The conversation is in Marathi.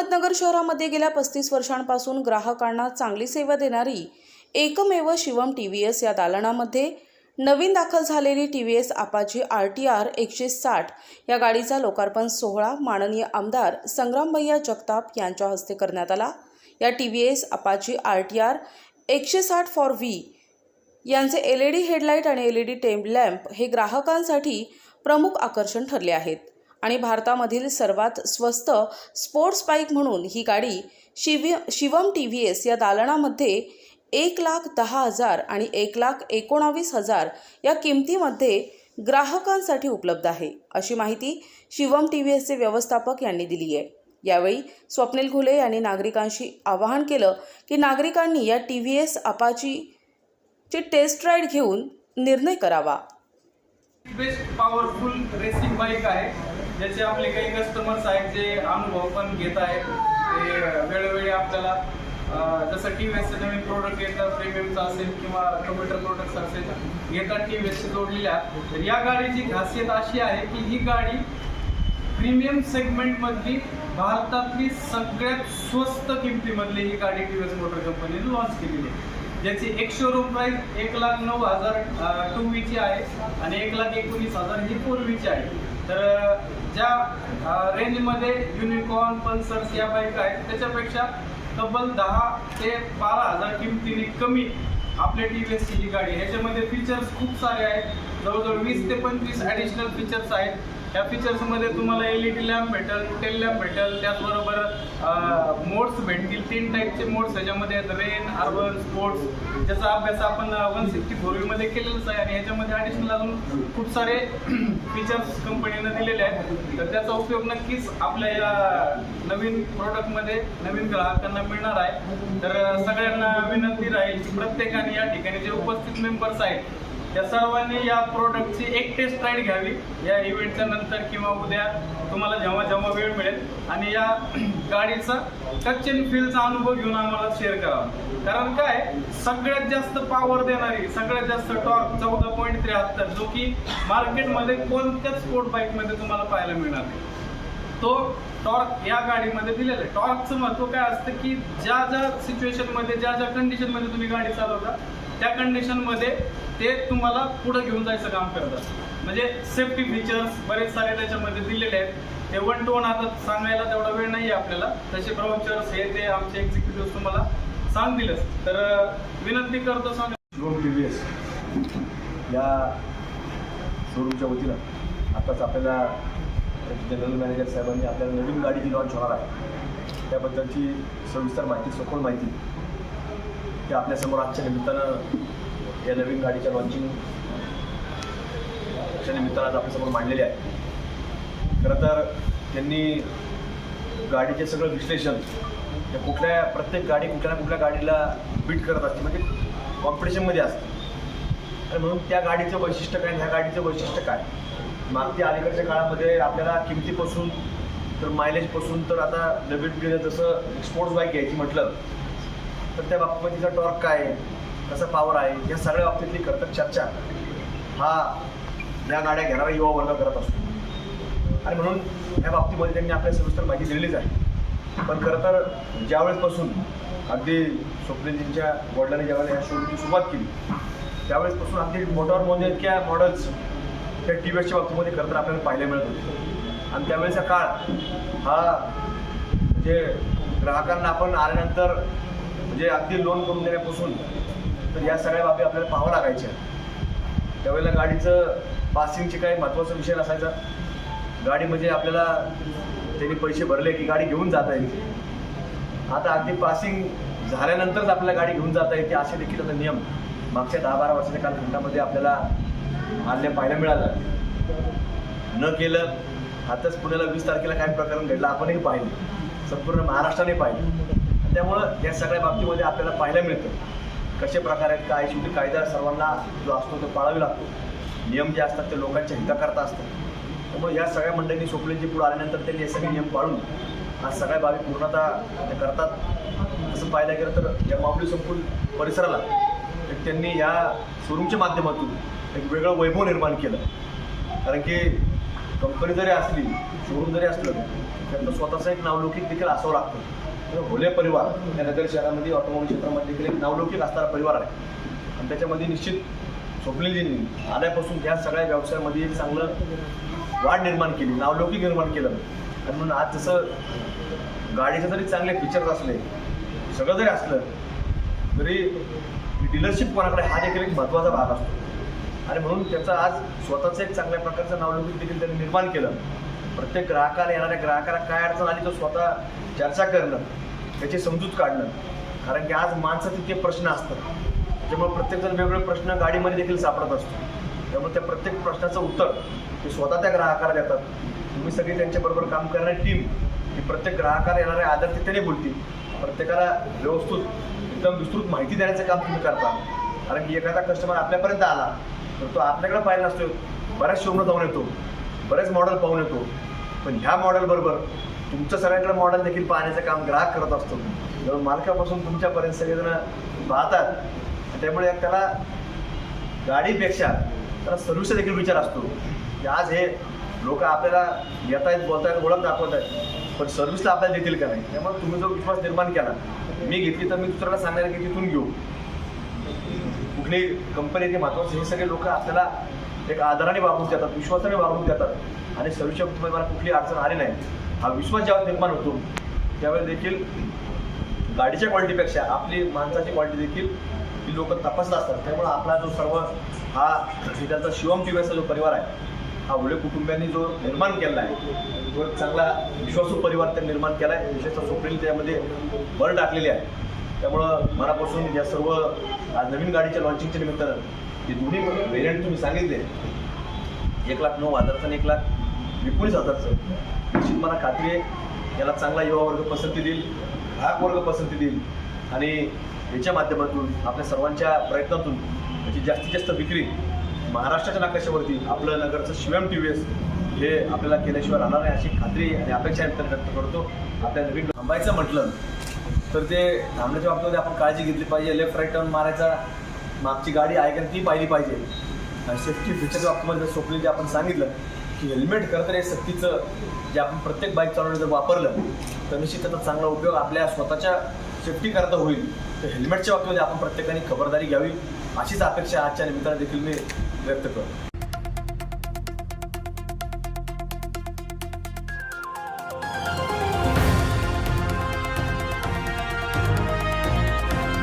अहमदनगर शहरामध्ये गेल्या पस्तीस वर्षांपासून ग्राहकांना चांगली सेवा देणारी एकमेव शिवम टी व्ही एस या दालनामध्ये नवीन दाखल झालेली T V S Apache R T R एकशे साठ या गाडीचा लोकार्पण सोहळा माननीय आमदार संग्रामभैया जगताप यांच्या हस्ते करण्यात आला. या T V S Apache R T R एकशे साठ फॉर व्ही यांचे एल ई डी हेडलाईट आणि L E D tail lamp हे ग्राहकांसाठी प्रमुख आकर्षण ठरले आहेत. आणि भारतामधील सर्वात स्वस्त स्पोर्ट्स बाईक म्हणून ही गाडी Shiv Shivam T V S या दालनामध्ये एक लाख दहा हजार आणि एक लाख एकोणावीस हजार या किमतीमध्ये ग्राहकांसाठी उपलब्ध आहे अशी माहिती शिवम टी व्ही एसचे व्यवस्थापक यांनी दिली आहे. यावेळी स्वप्नील घुले यांनी नागरिकांशी आवाहन केलं की नागरिकांनी या टी व्ही एस अपाची ची टेस्ट राईड घेऊन निर्णय करावा. बेस्ट पॉवरफुल रेसिंग बाईक आहे. ज्याचे आपले काही कस्टमर्स आहेत जे अनुभव पण घेत आहेत ते वेळोवेळी आपल्याला जसं टी व्ही एसचे नवीन प्रोडक्ट येतात प्रीमियमचा असेल किंवा कम्प्युटर प्रोडक्ट्स असेल येतात टी व्ही एसचे जोडलेल्या. तर या गाडीची खासियत अशी आहे की ही गाडी प्रीमियम सेगमेंटमधली भारतातली सगळ्यात स्वस्त किमतीमधली ही गाडी टी व्ही एस मोटर कंपनीने लॉन्च केलेली आहे. ज्याची एक शोरूम प्राईस एक लाख नऊ हजार टू वीची आहे आणि एक लाख एकोणीस हजार ही फोर व्हीची आहे. तर ज्या रेंजमध्ये युनिकॉर्न पल्सर्स या बाईक आहेत त्याच्यापेक्षा तब्बल दहा ते बारा हजार किमतीने कमी आपल्या टी व्ही एसची ही गाडी ह्याच्यामध्ये फीचर्स खूप सारे आहेत. जवळजवळ वीस ते पंचवीस ॲडिशनल फीचर्स आहेत. या फीचर्समध्ये तुम्हाला एल ई डी लॅम्प भेटेल टेल लॅम्प भेटेल त्याचबरोबर मोड्स भेटतील. तीन टाईपचे मोड्स ह्याच्यामध्ये आहेत रेन अर्बन स्पोर्ट्स ज्याचा अभ्यास आपण वन सिक्स्टी फोरवीमध्ये केलेलाच आहे. आणि ह्याच्यामध्ये ॲडिशनल अजून खूप सारे फीचर्स कंपनीनं दिलेले आहेत. तर त्याचा उपयोग नक्कीच आपल्या या नवीन प्रोडक्टमध्ये नवीन ग्राहकांना मिळणार आहे. तर सगळ्यांना विनंती राहील की प्रत्येकाने या ठिकाणी जे उपस्थित मेंबर्स आहेत त्या सर्वांनी या प्रोडक्टची एक टेस्ट राईड घ्यावी. या इव्हेंटच्या नंतर किंवा उद्या तुम्हाला जेव्हा जेव्हा वेळ मिळेल. आणि या गाडीचा टच अँड फीलचा अनुभव घेऊन आम्हाला शेअर करावा कारण काय? सगळ्यात जास्त पॉवर देणारी सगळ्यात जास्त टॉर्क चौदा पॉईंट त्र्याहत्तर जो की मार्केटमध्ये कोणत्याच स्पोर्ट बाईकमध्ये तुम्हाला पाहायला मिळणार नाही. तो टॉर्क या गाडीमध्ये दिलेला आहे. टॉर्कचं महत्त्व काय असतं की ज्या ज्या सिच्युएशनमध्ये ज्या ज्या कंडिशनमध्ये तुम्ही गाडी चालवता त्या कंडिशनमध्ये ते तुम्हाला पुढं घेऊन जायचं काम करतात. म्हणजे सेफ्टी फीचर्स बरेच सारे त्याच्यामध्ये दिलेले आहेत. ते वन टू वन आता सांगायला तेवढा वेळ नाही आहे आपल्याला. तसे ब्राउचर्स हे ते आमचे एक्झिक्युटिव्ह तुम्हाला सांगतीलच. तर विनंती करतो सांग टी व्ही एस या शोरूमच्या वतीनं आताच आपल्याला जनरल मॅनेजर साहेबांनी आपल्याला नवीन गाडी जी लॉन्च होणार आहे. त्याबद्दलची सविस्तर माहिती सखोल माहिती ते आपल्यासमोर आजच्या निमित्तानं या नवीन गाडीच्या लॉन्चिंग च्या निमित्तानं आज आपल्यासमोर मांडलेले आहे. खरं तर त्यांनी गाडीचे सगळं विश्लेषण त्या कुठल्या प्रत्येक गाडी कुठल्या ना कुठल्या गाडीला बीट करत असते म्हणजे कॉम्पिटिशनमध्ये असते. आणि म्हणून त्या गाडीचं वैशिष्ट्य काय आणि ह्या गाडीचं वैशिष्ट्य काय? मागच्या अलीकडच्या काळामध्ये आपल्याला किमतीपासून तर मायलेजपासून तर आता नवीन पिढीला जसं स्पोर्ट्स बाईक घ्यायची म्हटलं तर त्या बाबतीमध्ये तिचा टॉर्क काय आहे? कसा पॉवर आहे? या सगळ्या बाबतीतली करतात चर्चा हा या गाड्या घेणारा युवा वर्ग करत असतो. आणि म्हणून या बाबतीमध्ये त्यांनी आपल्या सविस्तर माहिती दिलेलीच आहे. पण खरं तर ज्यावेळेसपासून अगदी स्वप्नजींच्या वडिलांनी ज्यावेळेला या शोरूमची सुरुवात केली त्यावेळेसपासून अगदी मोटर म्हणजे इतक्या मॉडेल्स त्या टी व्हीच्या बाबतीमध्ये खरं तर आपल्याला पाहायला मिळत होते. आणि त्यावेळेचा काळ हा म्हणजे ग्राहकांना आपण आल्यानंतर म्हणजे अगदी लोन करून देण्यापासून तर या सगळ्या बाबी आपल्याला पाहावं लागायच्या. त्यावेळेला गाडीचं पासिंगचे काही महत्त्वाचा विषय नसायचा. गाडी म्हणजे आपल्याला त्यांनी पैसे भरले की गाडी घेऊन जाता येईल. आता अगदी पासिंग झाल्यानंतरच आपल्याला गाडी घेऊन जाता येते असे देखील आता नियम मागच्या दहा बारा वर्षाच्या कालखंडामध्ये आपल्याला आणल्या पाहायला मिळालं. न केलं आताच पुण्याला वीस तारखेला काय प्रकरण घडलं आपणही पाहिलं. संपूर्ण महाराष्ट्राने पाहिलं. त्यामुळं या सगळ्या बाबतीमध्ये आपल्याला पाहायला मिळतं. कसे प्रकार आहेत काय शेवटी कायदा सर्वांना जो असतो तो पाळावी लागतो. नियम जे असतात ते लोकांच्या हिताकरता असतात. त्यामुळे या सगळ्या मंडळींनी स्वप्नीलजी पुढे आल्यानंतर त्यांनी हे सगळे नियम पाळून आज सगळ्या बाबी पूर्णतः ते करतात. असं पाहायला गेलं तर या माऊली संकुल परिसराला एक त्यांनी या शोरूमच्या माध्यमातून एक वेगळं वैभव निर्माण केलं. कारण की कंपनी जरी असली शोरूम जरी असलं त्यांचं स्वतःचं एक नावलौकिक देखील असावं लागतं. भोले होले परिवार या नगर शहरामध्ये ऑटोमोबाईल क्षेत्रामध्ये देखील एक नावलौकिक असणारा परिवार आहे. आणि त्याच्यामध्ये निश्चित स्वप्नीलजींनी आल्यापासून ह्या सगळ्या व्यवसायामध्ये एक चांगलं वाढ निर्माण केली नावलौकिक निर्माण केलं. आणि म्हणून आज जसं गाडीचे जरी चांगले फीचर्स असले सगळं जरी असलं तरी डीलरशिप कोणाकडे हा देखील एक महत्त्वाचा भाग असतो. आणि म्हणून त्याचं आज स्वतःचं एक चांगल्या प्रकारचं नावलौकिक देखील त्यांनी निर्माण केलं. प्रत्येक ग्राहकाला येणाऱ्या ग्राहकाला काय अडचण आली तर स्वतः चर्चा करणं त्याची समजूत काढणं. कारण की आज माणसं तितके प्रश्न असतात. त्यामुळे प्रत्येकजण वेगवेगळे प्रश्न गाडीमध्ये देखील सापडत असतो. त्यामुळे त्या प्रत्येक प्रश्नाचं उत्तर ते स्वतः त्या ग्राहकाला देतात. तुम्ही सगळी त्यांच्याबरोबर काम करणारी टीम ही प्रत्येक ग्राहकाला येणाऱ्या आदरतेने बोलतील. प्रत्येकाला व्यवस्थित एकदम विस्तृत माहिती देण्याचं काम तुम्ही करता. कारण की एखादा कस्टमर आपल्यापर्यंत आला तर तो आपल्याकडे पाहिला असतो बऱ्याच शोरूम जाऊन येतो. बरेच मॉडेल पाहून येतो. पण ह्या मॉडेलबरोबर तुमचं सगळ्यांकडे मॉडेल देखील पाहण्याचं काम ग्राहक करत असतो. जवळ मालकापासून तुमच्यापर्यंत सगळेजण पाहतात त्यामुळे त्याला गाडीपेक्षा त्याला सर्व्हिसचा देखील विचार असतो. की आज हे लोक आपल्याला येत आहेत बोलत आहेत ओळख दाखवत आहेत पण सर्व्हिसला आपल्याला देतील का नाही? त्यामुळे तुम्ही जो विश्वास निर्माण केला मी घेतली तर मी दुसऱ्याला सांगायला की तिथून घेऊ. कुठली कंपनी येते महत्त्वाचं हे सगळे लोक आपल्याला एक आदराने वागून देतात विश्वासाने वागून देतात. आणि सर्व्हिसच्या बाबतीत मला कुठली अडचण आली नाही. हा विश्वास ज्यावेळेस निर्माण होतो त्यावेळेस देखील गाडीच्या क्वालिटीपेक्षा आपली माणसाची क्वालिटी देखील ही लोक तपासत असतात. त्यामुळे आपला जो सर्व हा त्याचा शिवम टीव्हीचा जो परिवार आहे हा उडे कुटुंबियांनी जो निर्माण केला आहे तो एक चांगला विश्वासू परिवार त्यांनी निर्माण केला आहे. विशेषतः स्वप्नील त्यामध्ये भर टाकलेली आहे. त्यामुळं मनापासून या सर्व आज नवीन गाडीच्या लॉन्चिंगच्या निमित्तानं हे दोन्ही व्हेरियंट तुम्ही सांगितले. एक लाख नऊ हजारचं आणि एक लाख एकोणीस हजारचं. अशी मला खात्री आहे. याला चांगला युवा वर्ग पसंती देईल ग्राहक वर्ग पसंती देईल. आणि याच्या माध्यमातून आपल्या सर्वांच्या प्रयत्नातून याची जास्तीत जास्त विक्री महाराष्ट्राच्या नकाशावरती आपलं नगरचं शिवम टी व्ही एस हे आपल्याला केल्याशिवाय राहणार नाही अशी खात्री आणि अपेक्षा व्यक्त करतो. आपल्या नवीन थांबायचं म्हटलं तर ते थांबण्याच्या बाबतीमध्ये आपण काळजी घेतली पाहिजे. लेफ्ट राईट टर्न मारायचा मागची गाडी आहे का ती पाहिली पाहिजे. आणि सेफ्टी फीचरच्या बाबतीमध्ये जर स्वप्नील जे आपण सांगितलं की हेल्मेट खरं तर हे सक्तीचं जे आपण प्रत्येक बाईक चालवणं जर वापरलं तर निश्चित त्याचा चांगला उपयोग आपल्या स्वतःच्या सेफ्टी करता होईल. तर हेल्मेटच्या बाबतीमध्ये आपण प्रत्येकाने खबरदारी घ्यावी अशीच अपेक्षा आजच्या निमित्ताने देखील मी व्यक्त करतो.